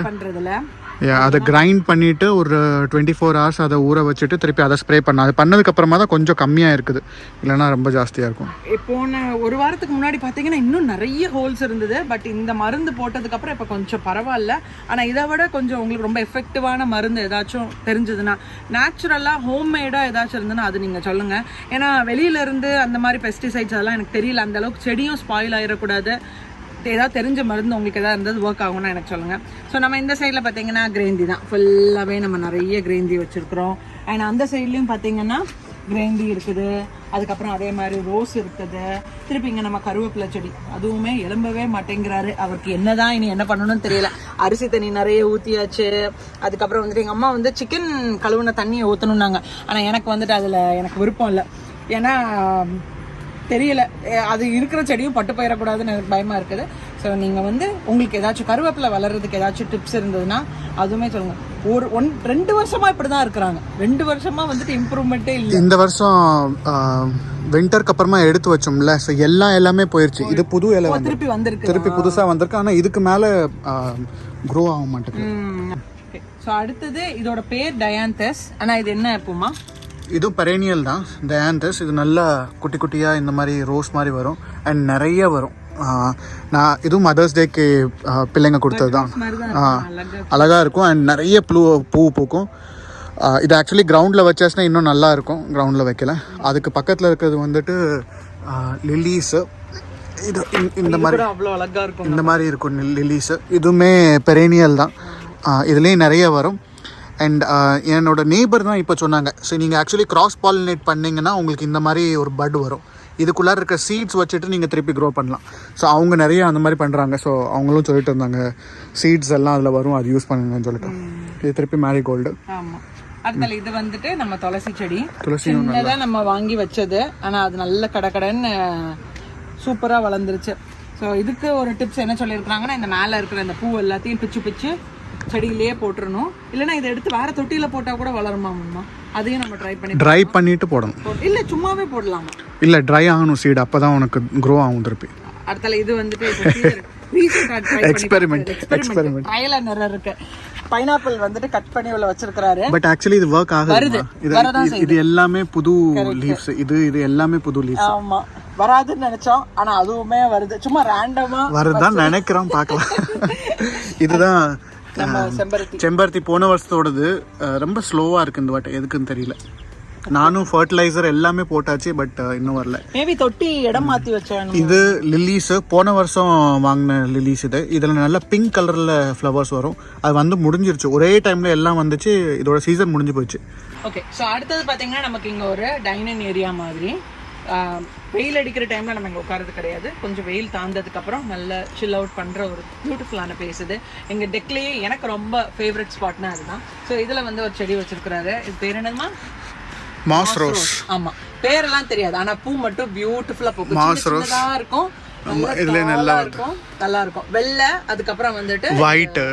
[SPEAKER 2] அதை கிரைண்ட் பண்ணிட்டு ஒரு டுவெண்ட்டி ஃபோர் ஹவர்ஸ் அதை ஊற வச்சுட்டு திருப்பி அதை ஸ்ப்ரே பண்ண அது பண்ணதுக்கப்புறமா தான் கொஞ்சம் கம்மியாக இருக்குது. இல்லைன்னா ரொம்ப ஜாஸ்தியாக இருக்கும்.
[SPEAKER 1] போன ஒரு வாரத்துக்கு முன்னாடி பார்த்தீங்கன்னா இன்னும் நிறைய ஹோல்ஸ் இருந்தது. பட் இந்த மருந்து போட்டதுக்கப்புறம் இப்போ கொஞ்சம் பரவாயில்ல. ஆனால் இதை விட கொஞ்சம் உங்களுக்கு ரொம்ப எஃபெக்டிவான மருந்து ஏதாச்சும் தெரிஞ்சதுன்னா நேச்சுரலாக ஹோம்மேடாக ஏதாச்சும் இருந்ததுன்னா அது நீங்கள் சொல்லுங்கள் ஏன்னா வெளியில இருந்து அந்த மாதிரி பெஸ்டிசைட்ஸ் அதெல்லாம் எனக்கு தெரியல. அந்த அளவுக்கு செடியும் ஸ்பாயில் ஆகிடக்கூடாது ஏதாவது தெரிஞ்ச மருந்து உங்களுக்கு ஏதாவது இருந்தது ஒர்க் ஆகும்னு எனக்கு சொல்லுங்கள் ஸோ நம்ம இந்த சைடில் பார்த்தீங்கன்னா கிரேந்தி தான். ஃபுல்லாகவே நம்ம நிறைய கிரேந்தி வச்சுருக்குறோம். அண்ட் அந்த சைட்லேயும் பார்த்தீங்கன்னா கிரேந்தி இருக்குது. அதுக்கப்புறம் அதே மாதிரி ரோஸ் இருக்குது. திருப்பி இங்கே நம்ம கருவேப்பிலை செடி. அதுவுமே எலும்பவே மாட்டேங்கிறாரு. அவருக்கு என்னதான் இனி என்ன பண்ணணும்னு தெரியல. அரிசி தண்ணி நிறைய ஊற்றியாச்சு அதுக்கப்புறம் வந்துட்டு எங்கள் அம்மா வந்து சிக்கன் கழுவுன தண்ணியை ஊற்றணுன்னாங்க ஆனால் எனக்கு வந்துட்டு அதில் எனக்கு விருப்பம் இல்லை. ஏன்னா தெரியல. அது இருக்கிற செடியும் பட்டு போயிடக்கூடாதுன்னு எனக்கு பயமா இருக்குது. ஸோ நீங்க வந்து உங்களுக்கு ஏதாச்சும் கருவேப்பிலை வளர்றதுக்கு ஏதாச்சும் டிப்ஸ் இருந்ததுன்னா அதுவுமே சொல்லுங்க. ஒரு ஒன் ரெண்டு வருஷமா இப்படிதான் இருக்கிறாங்க. ரெண்டு வருஷமா வந்துட்டு இம்ப்ரூவ்மெண்ட்டே இல்லை.
[SPEAKER 2] இந்த வருஷம் வின்டருக்கு அப்புறமா எடுத்து வச்சோம்ல. ஸோ எல்லாம் எல்லாமே போயிருச்சு. இது புது இலை
[SPEAKER 1] திருப்பி வந்திருக்கு.
[SPEAKER 2] திருப்பி புதுசாக வந்திருக்கு. ஆனால் இதுக்கு மேலே க்ரோ ஆக மாட்டேங்குது.
[SPEAKER 1] ஸோ அடுத்தது இதோட பேர் டயாந்தஸ். ஆனா இது என்ன பூமா?
[SPEAKER 2] இதுவும் பெரேனியல் தான். டயாந்தஸ் இது நல்லா குட்டி குட்டியாக இந்த மாதிரி ரோஸ் மாதிரி வரும். அண்ட் நிறைய வரும். நான் இதுவும் மதர்ஸ் டேக்கு பிள்ளைங்க கொடுத்தது தான். அழகாக இருக்கும். அண்ட் நிறைய பூ பூ பூக்கும். இது ஆக்சுவலி கிரவுண்டில் வச்சாச்சுன்னா இன்னும் நல்லா இருக்கும். கிரவுண்டில் வைக்கல. அதுக்கு பக்கத்தில் இருக்கிறது வந்துட்டு லில்லீஸு இது இந்த- இந்த மாதிரி இந்த மாதிரி இருக்கும் லில்லீஸு இதுவுமே பெரேனியல் தான். இதுலேயும் நிறைய வரும். அண்ட் என்னோட நேபர் தான் இப்போ சொன்னாங்க. ஸோ நீங்கள் ஆக்சுவலி கிராஸ் பாலினேட் பண்ணீங்கன்னா உங்களுக்கு இந்த மாதிரி ஒரு பட் வரும். இதுக்குள்ளார இருக்க சீட்ஸ் வச்சுட்டு நீங்கள் திருப்பி க்ரோ பண்ணலாம். ஸோ அவங்க நிறைய அந்த மாதிரி பண்ணுறாங்க ஸோ அவங்களும் சொல்லிட்டு இருந்தாங்க. சீட்ஸ் எல்லாம் அதில் வரும். அது யூஸ் பண்ணுங்கன்னு சொல்லிட்டு. இது திருப்பி மேரிகோல்டு
[SPEAKER 1] ஆமா. அடுத்தால இது வந்துட்டு நம்ம துளசி செடி.
[SPEAKER 2] துளசி
[SPEAKER 1] சின்னதா நம்ம வாங்கி வச்சது. ஆனா அது நல்ல கடகடன்னு சூப்பரா வளர்ந்துருச்சு. ஸோ இதுக்கு ஒரு டிப்ஸ் என்ன சொல்லியிருக்காங்கன்னா இந்த மேலே இருக்கிற இந்த பூ எல்லாத்தையும் பிச்சு பிச்சு செடியிலேயே போட்டுறணும். இல்லைன்னா இதை எடுத்து வேற தொட்டியில போட்டா கூட வளருமாம்மா அதையும் நம்ம ட்ரை பண்ணி
[SPEAKER 2] ட்ரை பண்ணிட்டு போடணும்.
[SPEAKER 1] இல்ல சும்மாவே போடலாமா?
[SPEAKER 2] இல்லை ட்ரை ஆகணும் சீடு அப்போ தான் உனக்கு க்ரோ ஆகும் திருப்பி.
[SPEAKER 1] அடுத்தால இது வந்துட்டு
[SPEAKER 2] Experiment.
[SPEAKER 1] எக்ஸ்பெரிமெண்ட் ட்ரையல் நிறைய இருக்கு. பைனாப்பிள் வந்துட்டு கட் பண்ணி உள்ள வச்சிருக்கிறாரு.
[SPEAKER 2] பட் ஆக்சுவலி இது ஒர்க். ஆகுது இது
[SPEAKER 1] வரதான்
[SPEAKER 2] இது- எல்லாமே புது லீவ்ஸ் இது இது எல்லாமே புது லீவ்ஸ்
[SPEAKER 1] ஆமா. வராதுன்னு நினைச்சோம். ஆனா அதுவுமே வருது. சும்மா ரேண்டமா
[SPEAKER 2] வருதுதான் நினைக்கிறோம் பார்க்கலாம். இதுதான்
[SPEAKER 1] செம்பருத்தி.
[SPEAKER 2] செம்பருத்தி போன வருஷத்தோடது ரொம்ப ஸ்லோவாக இருக்கு இந்த வாட்டி. எதுக்குன்னு தெரியல. நானும் ஃபர்டிலைசர் எல்லாமே போட்டாச்சு பட் இன்னும் வரல.
[SPEAKER 1] மேபி தொட்டி இடம் மாத்தி வச்சோம்
[SPEAKER 2] இது லில்லிஸ் போன வருஷம் வாங்கின லில்லிஸ் இது. இதில் நல்ல பிங்க் கலரில் ஃப்ளவர்ஸ் வரும். அது வந்து முடிஞ்சிருச்சு. ஒரே டைமில் எல்லாம் வந்துச்சு. இதோட சீசன் முடிஞ்சு போச்சு.
[SPEAKER 1] ஓகே ஸோ அடுத்தது பாத்தீங்கன்னா நமக்கு இங்க ஒரு டைனிங் ஏரியா மாதிரி. வெயில் அடிக்கிற டைம்ல நம்ம இங்க உட்காரது கிடையாது. கொஞ்சம் வெயில் தாழ்ந்ததுக்கு அப்புறம் நல்ல சில் அவுட் பண்ற ஒரு பியூட்டிஃபுல்லான பிளேஸ் இது. எங்க டெக்லயே எனக்கு ரொம்ப ஃபேவரட் ஸ்பாட்னா அதுதான். ஸோ இதுல வந்து ஒரு செடி வச்சிருக்கிறாரு. இது பேர் என்னதுமா
[SPEAKER 2] மாஸ் ரோஸ்
[SPEAKER 1] ஆமா. பேரெல்லாம் தெரியாது. ஆனா பூ மட்டும் பியூட்டிஃபுல்லா பூக்கும் சின்னதா இருக்கும்.
[SPEAKER 2] இதுல
[SPEAKER 1] நல்லா இருக்கும். நல்லா இருக்கும். வெள்ளை அதுக்கப்புறம் வந்துட்டு
[SPEAKER 2] ஒயிட்டு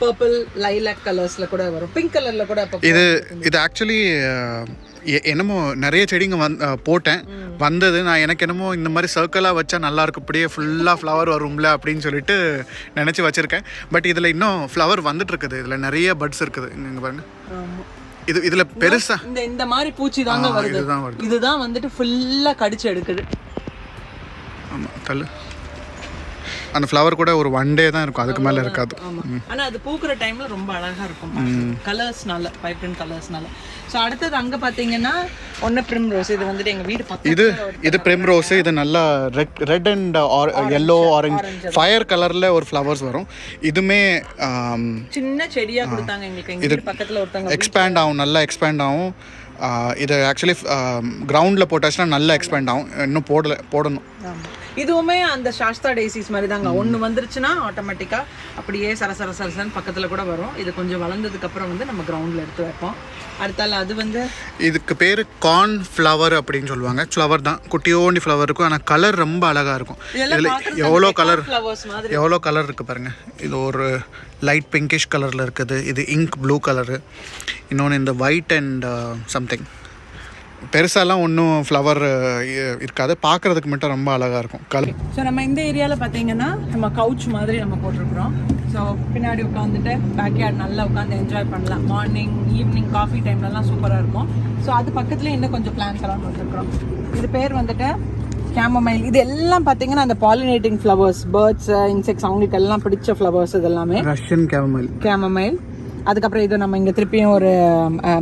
[SPEAKER 1] பர்பிள் லைலாக் கலர்ஸ்ல கூட வரும். பிங்க் கலர்ல கூட
[SPEAKER 2] இது இது ஆக்சுவலி என்னமோ நிறைய செடிங்க வந் போட்டேன். வந்தது நான் எனக்கு என்னமோ இந்த மாதிரி சர்க்கிளாக வச்சா நல்லா இருக்கும். அப்படியே ஃபுல்லாக ஃப்ளவர் வரும்ல அப்படின்னு சொல்லிட்டு நினச்சி வச்சுருக்கேன். பட் இதில் இன்னும் ஃப்ளவர் வந்துட்டு இருக்குது. இதில் நிறைய பட்ஸ் இருக்குது. இங்கே பாருங்க.
[SPEAKER 1] ஆமா.
[SPEAKER 2] இது இதில் பெருசாக
[SPEAKER 1] இந்த இந்த மாதிரி பூச்சி தாங்க வருது.
[SPEAKER 2] இதுதான் வருது.
[SPEAKER 1] இதுதான் வந்துட்டு ஃபுல்லா கடிச்சு எடுக்குது.
[SPEAKER 2] ஆமாம் தள்ளு. அந்த ஃப்ளவர் கூட ஒரு ஒன் டே தான் இருக்கும். அதுக்கு மேலே இருக்காது.
[SPEAKER 1] ஆமா. ஆனா அது பூக்குற டைம்ல ரொம்ப அழகா இருக்கும் கலர்ஸ்னால வைப்ரண்ட் கலர்ஸ்னால ஸோ அடுத்தது அங்க பாத்தீங்கன்னா ஒன்னு பிரிம் ரோஸ் இது வந்துட்டு எங்க வீடு
[SPEAKER 2] இது இது பிரிம் ரோஸ் இது நல்லா red red and yellow orange fire கலரில் ஒரு ஃப்ளவர்ஸ் வரும். இதுமே ஆம்,
[SPEAKER 1] சின்ன செடியா கொடுத்தாங்க எங்களுக்கு. எங்க வீடு பக்கத்துல ஒருத்தவங்க
[SPEAKER 2] எக்ஸ்பேண்ட் ஆகும் நல்லா எக்ஸ்பேண்ட் ஆகும். இது ஆக்சுவலி கிரவுண்டில் போட்டாச்சுன்னா நல்லா எக்ஸ்பேண்ட் ஆகும். இன்னும் போடல போடணும்.
[SPEAKER 1] இதுவுமே அந்த சாஸ்தா டேசிஸ் மாதிரி தாங்க ஒன்று வந்துருச்சுன்னா ஆட்டோமேட்டிக்காக அப்படியே சர சர சரசன்னு பக்கத்தில் கூட வரும். இது கொஞ்சம் வளர்ந்ததுக்கு அப்புறம் வந்து நம்ம கிரவுண்டில் எடுத்து வைப்போம். அடுத்தால அது வந்து
[SPEAKER 2] இதுக்கு பேர் கார்ன் ஃப்ளவர் அப்படின்னு சொல்லுவாங்க. ஃப்ளவர் தான். குட்டியோண்டி ஃப்ளவர் இருக்கும். ஆனால் கலர் ரொம்ப அழகாக இருக்கும். இதில் எவ்வளோ கலர் எவ்வளோ கலர் இருக்குது பாருங்க. இது ஒரு லைட் பிங்கிஷ் கலரில் இருக்குது. இது இங்க் ப்ளூ கலரு இன்னொன்று இந்த ஒயிட் அண்ட் சம்திங் பெருசாலாம் ஒன்றும் ஃப்ளவர் இருக்காது. பார்க்குறதுக்கு மட்டும் ரொம்ப அழகாக இருக்கும். கலர்
[SPEAKER 1] ஸோ நம்ம இந்த ஏரியாவில் பார்த்தீங்கன்னா நம்ம கவுச் மாதிரி நம்ம போட்டிருக்கிறோம். ஸோ பின்னாடி உட்காந்துட்டு பேக்யார்ட் நல்லா உட்காந்து என்ஜாய் பண்ணலாம். மார்னிங் ஈவினிங் காஃபி டைம்லலாம் சூப்பராக இருக்கும். ஸோ அது பக்கத்துலேயே இன்னும் கொஞ்சம் பிளான்ஸ் எல்லாம் வச்சுருக்கிறோம். இது பேர் வந்துட்டு கேமமைல் இது எல்லாம் பார்த்தீங்கன்னா அந்த பாலினேட்டிங் ஃப்ளவர்ஸ் பேர்ட்ஸ் இன்செக்ட்ஸ் அவங்களுக்கு எல்லாம் பிடிச்ச ஃப்ளவர்ஸ் இது எல்லாமே
[SPEAKER 2] ரஷ்யன் கேமமல்
[SPEAKER 1] கேமமைல் அதுக்கப்புறம் இது நம்ம இங்கே திருப்பியும் ஒரு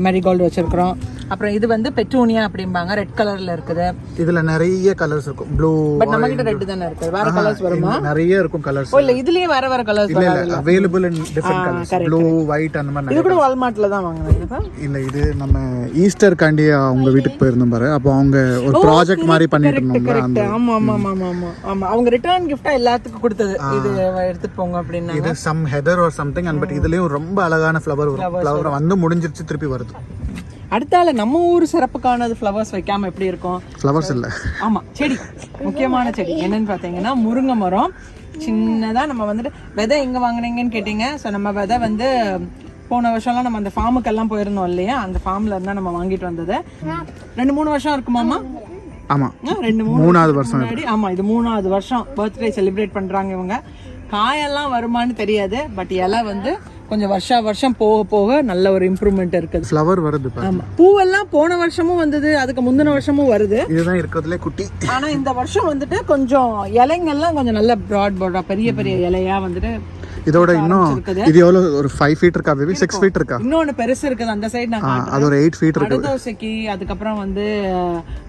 [SPEAKER 1] மெரிகோல்டு வச்சுருக்கிறோம். அப்புறம் இது வந்து பெட்ரூனியா அப்படிம்பாங்க. ரெட் கலரில் இருக்குது.
[SPEAKER 2] இதில் நிறைய கலர்ஸ் இருக்கும். ப்ளூ
[SPEAKER 1] பட் நம்ம கிட்ட ரெட் தானே இருக்குது. வேற கலர்ஸ் வருமா?
[SPEAKER 2] நிறைய இருக்கும் கலர்ஸ்
[SPEAKER 1] ஓ இல்ல இதுலயே வேற வேற கலர்ஸ்
[SPEAKER 2] இல்ல இல்ல available in different colours blue white அந்த மாதிரி
[SPEAKER 1] இது கூட வால்மார்ட்ல தான் வாங்கினேன்
[SPEAKER 2] இல்ல இது நம்ம ஈஸ்டர் காண்டி அவங்க வீட்டுக்கு போயிருந்தோம் பாரு. அப்போ அவங்க ஒரு ப்ராஜெக்ட் மாதிரி பண்ணிட்டு இருந்தோம்ல அந்த
[SPEAKER 1] ஆமா ஆமா ஆமா ஆமா அவங்க ரிட்டர்ன் கிஃப்டா எல்லாத்துக்கும் கொடுத்தது. இது எடுத்துட்டு போங்க அப்படின்னா
[SPEAKER 2] இது some heather or something and but இதுலயும் ரொம்ப அழகான ஃப்ளவர் வரும். ஃப்ளவர் வந்து முடிஞ்சிருச்சு திருப்பி வருது.
[SPEAKER 1] அடுத்தால நம்ம ஊர் சிறப்புக்கானது ஃப்ளவர்ஸ் வைக்காம எப்படி இருக்கும்?
[SPEAKER 2] ஃப்ளவர்ஸ் இல்ல.
[SPEAKER 1] ஆமா செடி. முக்கியமான செடி. என்னன்னு பாத்தீங்கன்னா முருங்கை மரம். சின்னதா நம்ம வந்துட்டு விதை எங்க வாங்குனீங்கன்னு கேட்டீங்க. ஸோ நம்ம விதை வந்து போன வருஷம்லாம் நம்ம அந்த ஃபார்முக்கெல்லாம் போயிருந்தோம் இல்லையா? அந்த ஃபார்ம்ல இருந்தா நம்ம வாங்கிட்டு வந்தது. ரெண்டு மூணு வருஷம் இருக்குமாமா
[SPEAKER 2] ஆமா.
[SPEAKER 1] ஆ, ரெண்டு மூணு
[SPEAKER 2] மூணாவது வருஷம்
[SPEAKER 1] முன்னாடி. ஆமா இது மூணாவது வருஷம். பர்த்டே செலிப்ரேட் பண்றாங்க இவங்க. காயெல்லாம் வருமான்னு தெரியாது பட் இலை வந்து கொஞ்சம் வருஷா வருஷம் போக போக நல்ல ஒரு இம்ப்ரூவ்மெண்ட் இருக்குது.
[SPEAKER 2] ஃப்ளவர் வருது
[SPEAKER 1] ஆமா. பூவெல்லாம் போன வருஷமும் வந்தது அதுக்கு முந்தின வருஷமும் வருது.
[SPEAKER 2] இதுதான் இருக்கிறதுல குட்டி.
[SPEAKER 1] ஆனா இந்த வருஷம் வந்துட்டு கொஞ்சம் இலைங்கெல்லாம் கொஞ்சம் நல்ல ப்ராட் ப்ராடா பெரிய பெரிய இலையா வந்துட்டு
[SPEAKER 2] இதோட இன்னும். இது எவ்வளவு? ஒரு ஃபைவ் ஃபீட் இருக்கா பேபி சிக்ஸ் ஃபீட் இருக்கா?
[SPEAKER 1] இன்னொன்னு பெருசு இருக்குது அந்த சைடு நான்.
[SPEAKER 2] அது ஒரு எயிட் ஃபீட் இருக்கு
[SPEAKER 1] அடதோசைக்கு அதுக்கப்புறம் வந்து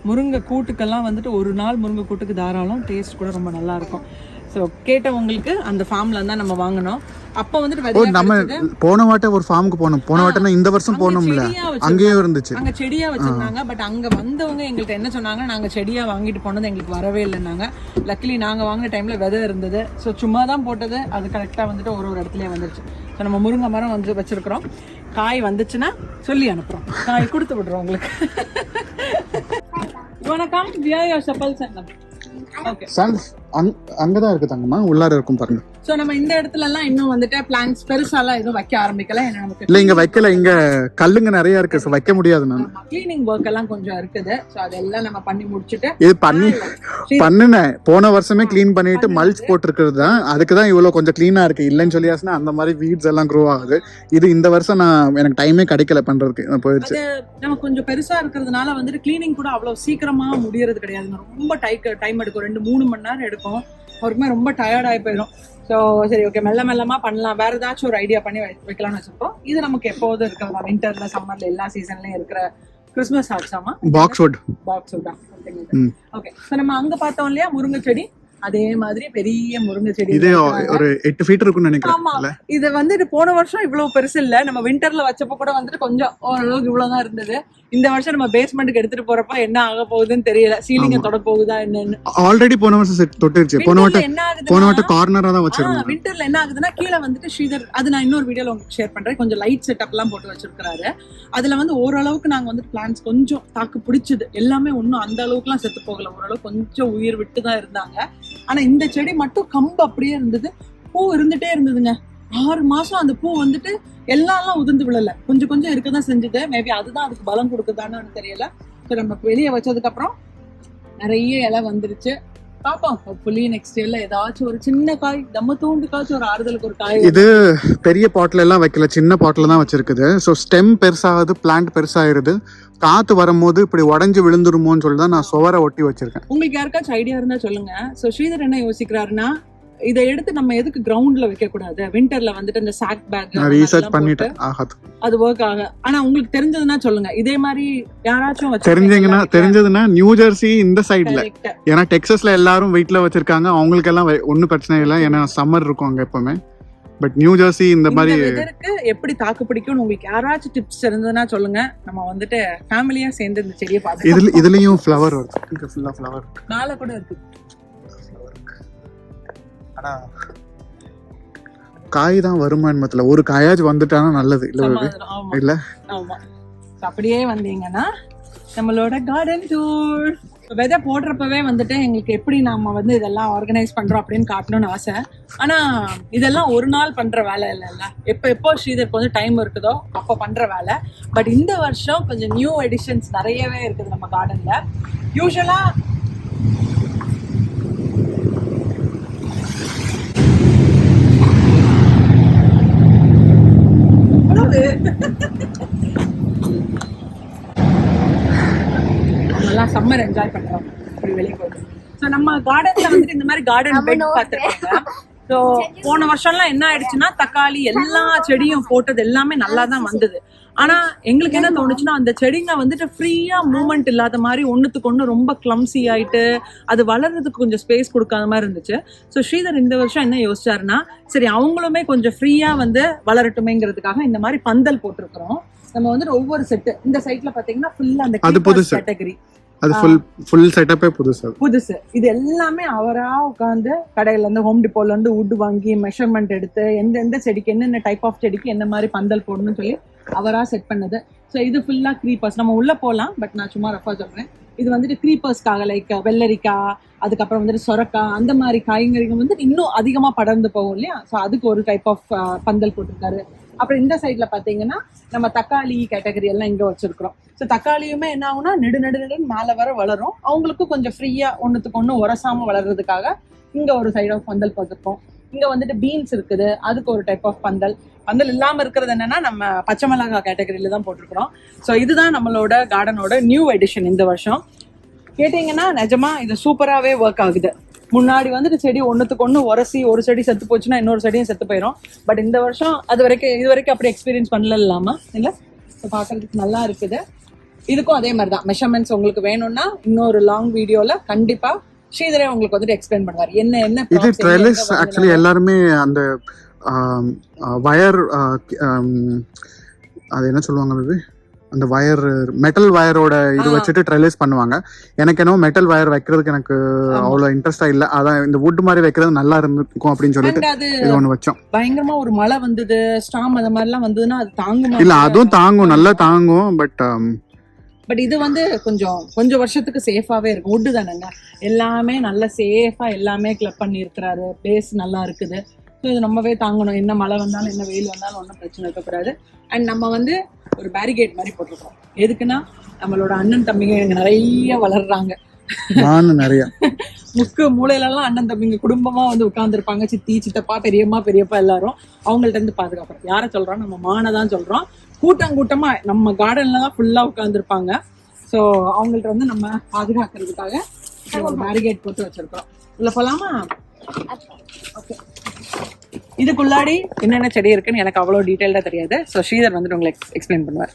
[SPEAKER 1] முருங்கை கூட்டுக்கெல்லாம் வந்துட்டு ஒரு நாள் முருங்கை கூட்டுக்கு தாராளம். டேஸ்ட் கூட ரொம்ப நல்லா இருக்கும். ஸோ கேட்டவங்களுக்கு அந்த ஃபார்ம்ல தான் நம்ம வாங்கினோம் அப்போ வந்துட்டு
[SPEAKER 2] நம்ம. போன வாட்டம் ஒரு ஃபார்முக்கு போனோம். போன வாட்டம்னா இந்த வருஷம் போனோம்ல. அங்கேயும் இருந்துச்சு.
[SPEAKER 1] அங்க செடியா வச்சிருந்தாங்க. பட் அங்க வந்தவங்க எங்கள்கிட்ட என்ன சொன்னாங்க? நாங்க செடியா வாங்கிட்டு போனது எங்களுக்கு வரவே இல்லைன்னாங்க. லக்கிலி நாங்க வாங்கின டைம்ல விதை இருந்தது. ஸோ சும்மா தான் போட்டது. அது கரெக்டா வந்துட்டு ஒரு ஒரு இடத்துலயே வந்துருச்சு. ஸோ நம்ம முருங்கை மரம் வந்து வச்சிருக்கிறோம். காய் வந்துச்சுன்னா சொல்லி அனுப்புறோம். காய் கொடுத்து விடுறோம் உங்களுக்கு. வணக்கம் வியா செப்பல் சங்கம்
[SPEAKER 2] சன் அங்கதான் இருக்கு தங்கம்மா. உள்ளார இருக்கும் பாருங்க.
[SPEAKER 1] ஸோ நம்ம இந்த இடத்துல எல்லாம் இன்னும் வந்துட்டு பிளான்ஸ் பெருசாலாம் எதுவும் வைக்க ஆரம்பிக்கல. ஏன்னா நமக்கு
[SPEAKER 2] இல்ல இங்க வைக்கல. இங்க கல்லுங்க நிறைய இருக்கு. So வைக்க முடியாது நான்
[SPEAKER 1] கிளீனிங் ஒர்க் எல்லாம் கொஞ்சம் இருக்குது. ஸோ அதெல்லாம் நம்ம பண்ணி முடிச்சுட்டு
[SPEAKER 2] இது பண்ணி பண்ணுனேன். போன வருஷமே க்ளீன் பண்ணிட்டு மல்ச் போட்டிருக்கிறது தான். அதுக்கு தான் இவ்வளோ கொஞ்சம் க்ளீனா இருக்கு. இல்லைன்னு சொல்லியாச்சுன்னா அந்த மாதிரி வீட்ஸ் எல்லாம் க்ரோ ஆகுது. இது இந்த வருஷம் நான் எனக்கு டைமே கிடைக்கல பண்றதுக்கு. போயிடுச்சு.
[SPEAKER 1] நம்ம கொஞ்சம் பெருசா இருக்கிறதுனால வந்துட்டு கிளீனிங் கூட அவ்வளவு சீக்கிரமா முடியறது கிடையாதுங்க ரொம்ப டைம் எடுக்கும். ரெண்டு மூணு மணி நேரம் எடுக்கும். அவருக்குமே ரொம்ப டயர்ட் ஆகி போயிடும் ஸோ சரி ஓகே மெல்ல மெல்லமா பண்ணலாம். வேற ஏதாச்சும் ஒரு ஐடியா பண்ணி வைக்கலாம்னு வச்சிருக்கோம் இது நமக்கு எப்போதும் இருக்கிறதா வின்டர்ல சம்மர்ல எல்லா சீசன்லயும் இருக்கிற கிறிஸ்மஸ் ஆச்சாமா
[SPEAKER 2] பாக்ஸ் வுட்
[SPEAKER 1] பாக்ஸ் தான்.
[SPEAKER 2] ம்.
[SPEAKER 1] ஓகே ஸோ நம்ம அங்க பார்த்தோம் இல்லையா முருங்கை செடி? அதே மாதிரி பெரிய முருங்கை செடி
[SPEAKER 2] இதே ஒரு எட்டு ஃபீட் இருக்கும்னு நினைக்கிறேன்
[SPEAKER 1] ஆமா. இது வந்துட்டு போன வருஷம் இவ்வளவு பெருசு இல்ல. நம்ம வின்டர்ல வச்சப்ப கூட வந்துட்டு கொஞ்சம் ஓரளவுக்கு இவ்வளவுதான் இருந்தது. இந்த வருஷம் நம்ம பேஸ்மெண்ட்டுக்கு எடுத்துட்டு போறப்ப என்ன ஆக போகுதுன்னு தெரியல. சீலிங்க தொட போகுதா என்னன்னு.
[SPEAKER 2] ஆல்ரெடி போன வருஷம் தொட்டுருச்சு. போன
[SPEAKER 1] விண்டர்ல
[SPEAKER 2] வாட்டம்
[SPEAKER 1] என்ன
[SPEAKER 2] போன
[SPEAKER 1] ஆகுதுன்னா
[SPEAKER 2] வாட்டம் கார்னரா தான் வச்சிருந்தோம்.
[SPEAKER 1] விண்டர்ல என்ன ஆகுதுன்னா கீழே வந்துட்டு ஸ்ரீதர் அது நான் இன்னொரு வீடியோல உங்களுக்கு ஷேர் பண்றேன். கொஞ்சம் லைட் செட்டப் எல்லாம் போட்டு வச்சிருக்காரு அதுல வந்து ஓரளவுக்கு நாங்க வந்து பிளான்ஸ் கொஞ்சம் தாக்கு பிடிச்சது. எல்லாமே ஒன்றும் அந்த அளவுக்குலாம் செத்து போகல. ஓரளவுக்கு கொஞ்சம் உயிர் விட்டு தான் இருந்தாங்க. ஆனா இந்த செடி மட்டும் கம்பு அப்படியே இருந்தது. பூ இருந்துட்டே இருந்ததுங்க. ஆறு மாசம் அந்த பூ வந்துட்டு எல்லாம் உதிர்ந்து விழல. கொஞ்சம் கொஞ்சம் இருக்கதான் செஞ்சது. மேபி அதுதான் அதுக்கு பலம் கொடுக்குதான்னு தெரியல. ஸோ நம்ம வெளியே வச்சதுக்கு அப்புறம் நிறைய இலை வந்துருச்சு. பாப்போம். ஹோப்ஃபுல்லி நெக்ஸ்ட் இயர்ல ஏதாச்சும் ஒரு சின்ன காய் நம்ம தூண்டுக்காச்சும் ஒரு ஆறுதலுக்கு ஒரு காய்
[SPEAKER 2] இது பெரிய பாட்ல எல்லாம் வைக்கல சின்ன பாட்ல தான் வச்சிருக்குது. ஸோ ஸ்டெம் பெருசாகுது பிளான்ட் பெருசாயிருது. காத்து வரும்போது இப்படி உடஞ்சு விழுந்துருமோன்னு சொல்லி தான் நான் சுவரை ஒட்டி வச்சிருக்கேன்.
[SPEAKER 1] உங்களுக்கு யாருக்காச்சும் ஐடியா இருந்தா சொல்லுங்க. சோ ஸ்ரீதர் என்ன யோசிக்கிறாருன்னா இதை எடுத்து நம்ம எதுக்கு கிரவுண்ட்ல வைக்க கூடாது விண்டர்ல வந்துட்டு இந்த சாக் பேக்
[SPEAKER 2] ரீசர்ச் பண்ணிட்டேன்.
[SPEAKER 1] அது ஒர்க் ஆக. ஆனா உங்களுக்கு தெரிஞ்சதுன்னா சொல்லுங்க. இதே மாதிரி யாராச்சும்?
[SPEAKER 2] தெரிஞ்சீங்கன்னா தெரிஞ்சதுன்னா நியூ ஜெர்சி இந்த சைடுல. ஏன்னா டெக்ஸஸ்ல எல்லாரும் வீட்ல வச்சிருக்காங்க. அவங்களுக்கு எல்லாம் ஒன்றும் பிரச்சனை இல்லை. ஏன்னா சம்மர் இருக்கும் அங்க எப்பவுமே. பட் நியூ ஜெர்சி இந்த மாதிரி
[SPEAKER 1] வெதருக்கு எப்படி தாக்கு பிடிக்கும்னு உங்களுக்கு யாராச்சும் டிப்ஸ் இருந்ததுன்னா சொல்லுங்க. நம்ம வந்துட்டு ஃபேமிலியா சேர்ந்து இந்த செடியை பார்த்து
[SPEAKER 2] இதுல இதுலயும் ஃப்ளவர் இங்க ஃபுல்லா ஃப்ளவர் இருக்கு.
[SPEAKER 1] மேல கூட இருக்கு
[SPEAKER 2] இருக்கு. ஆனா காய் தான் வருமா என்பதுல ஒரு காயாச்சும் வந்துட்டானா நல்லது. இல்ல இல்ல?
[SPEAKER 1] அப்படியே வந்தீங்கன்னா நம்மளோட கார்டன் டூர் விதை போடுறப்பவே வந்துட்டு எங்களுக்கு எப்படி நாம வந்து இதெல்லாம் ஆர்கனைஸ் பண்றோம் அப்படின்னு காட்டணும்னு ஆசை. ஆனா இதெல்லாம் ஒரு நாள் பண்ற வேலை இல்லைல்ல. எப்போ எப்போ ஸ்ரீதருக்கு வந்து டைம் இருக்குதோ அப்போ பண்ற வேலை. பட் இந்த வருஷம் கொஞ்சம் நியூ எடிஷன்ஸ் நிறையவே இருக்குது நம்ம கார்டன்ல யூஸ்வலா நல்லா சம்மர் என்ஜாய் பண்றோம். அப்படி வெளியே போயிட்டு ஸோ நம்ம கார்டன்ல வந்துட்டு இந்த மாதிரி கார்டன் பெட் பார்த்துருப்பாங்க. ஸோ போன வருஷம்லாம் என்ன ஆயிடுச்சுன்னா தக்காளி எல்லா செடியும் போட்டது எல்லாமே நல்லா தான் வந்தது. ஆனா எங்களுக்கு என்ன தோணுச்சுன்னா அந்த செடிங்க வந்துட்டு ஃப்ரீயா மூவ்மெண்ட் இல்லாத மாதிரி ஒண்ணுத்துக்கு ஒண்ணு ரொம்ப கிளம்சி ஆயிட்டு அது வளர்றதுக்கு கொஞ்சம் ஸ்பேஸ் கொடுக்காத மாதிரி இருந்துச்சு. ஸோ ஸ்ரீதர் இந்த வருஷம் என்ன யோசிச்சாருன்னா சரி அவங்களுமே கொஞ்சம் ஃப்ரீயா வந்து வளரட்டுமேங்கிறதுக்காக இந்த மாதிரி பந்தல் போட்டிருக்கிறோம். நம்ம வந்துட்டு ஒவ்வொரு செட்டு இந்த சைட்ல பாத்தீங்கன்னா ஃபுல்லா அந்த. கேட்டகரி
[SPEAKER 2] அது ஃபுல் ஃபுல் செட்டப்பே புதுசு.
[SPEAKER 1] புதுசு. இது எல்லாமே அவரா உட்காந்து கடையில இருந்து ஹோம் டிப்போல இருந்து wood வாங்கி மெஷர்மெண்ட் எடுத்து எந்த எந்த செடிக்கு என்னென்ன டைப் ஆஃப் செடிக்கு என்ன மாதிரி பந்தல் போடணும்னு சொல்லி அவரா செட் பண்ணது. ஸோ இது ஃபுல்லா க்ரீப்பர்ஸ் நம்ம உள்ள போகலாம் பட் நான் சும்மா ரஃபா சொல்றேன். இது வந்துட்டு க்ரீப்பர்ஸ்க்காக லைக் வெள்ளரிக்காய் அதுக்கப்புறம் வந்துட்டு சொரக்காய் அந்த மாதிரி காய்கறிகள் வந்து இன்னும் அதிகமா படர்ந்து போகும் இல்லையா? ஸோ அதுக்கு ஒரு டைப் ஆஃப் பந்தல் போட்டிருக்காரு. அப்புறம் இந்த சைடில் பார்த்தீங்கன்னா நம்ம தக்காளி கேட்டகரி எல்லாம் இங்கே வச்சுருக்குறோம். ஸோ தக்காளியுமே என்ன ஆகும்னா நெடு நெடு நெடுன்னு மேலே வர வளரும். அவங்களுக்கும் கொஞ்சம் ஃப்ரீயாக ஒன்றுத்துக்கு ஒன்று உரசாமல் வளர்றதுக்காக இங்கே ஒரு சைடு ஆஃப் பந்தல் போட்டிருக்கோம். இங்க வந்துட்டு பீன்ஸ் இருக்குது. அதுக்கு ஒரு டைப் ஆஃப் பந்தல். பந்தல் இல்லாம இருக்கிறது என்னன்னா நம்ம பச்சை மிளகாய் கேட்டகரியில தான் போட்டிருக்கிறோம். ஸோ இதுதான் நம்மளோட கார்டனோட நியூ எடிஷன் இந்த வருஷம். கேட்டிங்கன்னா நிஜமா இது சூப்பராகவே ஒர்க் ஆகுது. முன்னாடி வந்துட்டு செடி ஒன்றுத்துக்கு ஒன்று உரசி ஒரு செடி செத்து போச்சுன்னா இன்னொரு செடியும் செத்து போயிடும் பட் இந்த வருஷம் அது வரைக்கும் இது வரைக்கும் அப்படி எக்ஸ்பீரியன்ஸ் பண்ணல இல்லாமல் இல்லை? பார்க்கறதுக்கு நல்லா இருக்குது. இதுக்கும் அதே மாதிரி தான் மெஷர்மெண்ட்ஸ் உங்களுக்கு வேணும்னா இன்னொரு லாங் வீடியோவில் கண்டிப்பாக ஸ்ரீதரே உங்களுக்கு வந்துட்டு எக்ஸ்பிளைன் பண்ணுவார். என்ன என்ன
[SPEAKER 2] இது
[SPEAKER 1] எங்க
[SPEAKER 2] ஆக்சுவலி எல்லாருமே அந்த வயர் அது என்ன சொல்லுவாங்க பேபி அந்த வயர் மெட்டல் வயரோட இது. வச்சுட்டு ட்ரெலிஸ் பண்ணுவாங்க. எனக்கு என்னவோ மெட்டல் வயர் வைக்கிறதுக்கு எனக்கு. அவ்வளோ இன்ட்ரெஸ்டா இல்ல. அதான் இந்த வுட் மாதிரி வைக்கிறது நல்லா இருந்திருக்கும் அப்படின்னு சொல்லிட்டு இது ஒண்ணு வச்சோம்.
[SPEAKER 1] பயங்கரமா ஒரு மழை வந்தது ஸ்டாம் அந்த மாதிரிலாம் வந்ததுன்னா அது தாங்குமா?
[SPEAKER 2] இல்ல அதுவும் தாங்கும் நல்லா தாங்கும் பட்
[SPEAKER 1] பட் இது வந்து கொஞ்சம் கொஞ்சம் வருஷத்துக்கு சேஃபாவே இருக்கும். உட்டு தானேங்க? எல்லாமே நல்ல சேஃபா எல்லாமே கிளப் பண்ணி இருக்கிறாரு பேஸ் நல்லா இருக்குது. ஸோ இது நம்மவே தாங்கணும். என்ன மழை வந்தாலும் என்ன வெயில் வந்தாலும் ஒன்றும் பிரச்சனை இருக்கக்கூடாது. அண்ட் நம்ம வந்து ஒரு பேரிகேட் மாதிரி போட்டிருக்கோம். எதுக்குன்னா நம்மளோட அண்ணன் தம்பிங்க இங்கே நிறைய வளர்றாங்க.
[SPEAKER 2] நானும் நிறைய.
[SPEAKER 1] முக்கு மூலையிலலாம் அண்ணன் தம்பிங்க குடும்பமா வந்து உட்கார்ந்துருப்பாங்க. சித்தி சித்தப்பா பெரியம்மா பெரியப்பா எல்லாரும் அவங்கள்ட்ட இருந்து பாதுகாப்புறோம் யாரை சொல்றோம் நம்ம மானை தான் சொல்றோம். கூட்டம் கூட்டமா நம்ம கார்டன்ல தான் ஃபுல்லா உட்கார்ந்துருப்பாங்க. ஸோ அவங்கள்ட்ட வந்து நம்ம பாதுகாக்கிறதுக்காக ஒரு பேரிகேட் போட்டு வச்சிருக்கோம் உள்ள போலாமா? ஓகே இதுக்குள்ளாடி என்னென்ன செடி இருக்குன்னு எனக்கு அவ்வளோ டீட்டெயில்டாக தெரியாது. ஸோ ஸ்ரீதர் வந்துட்டு உங்களுக்கு எக்ஸ்பிளைன் பண்ணுவார்.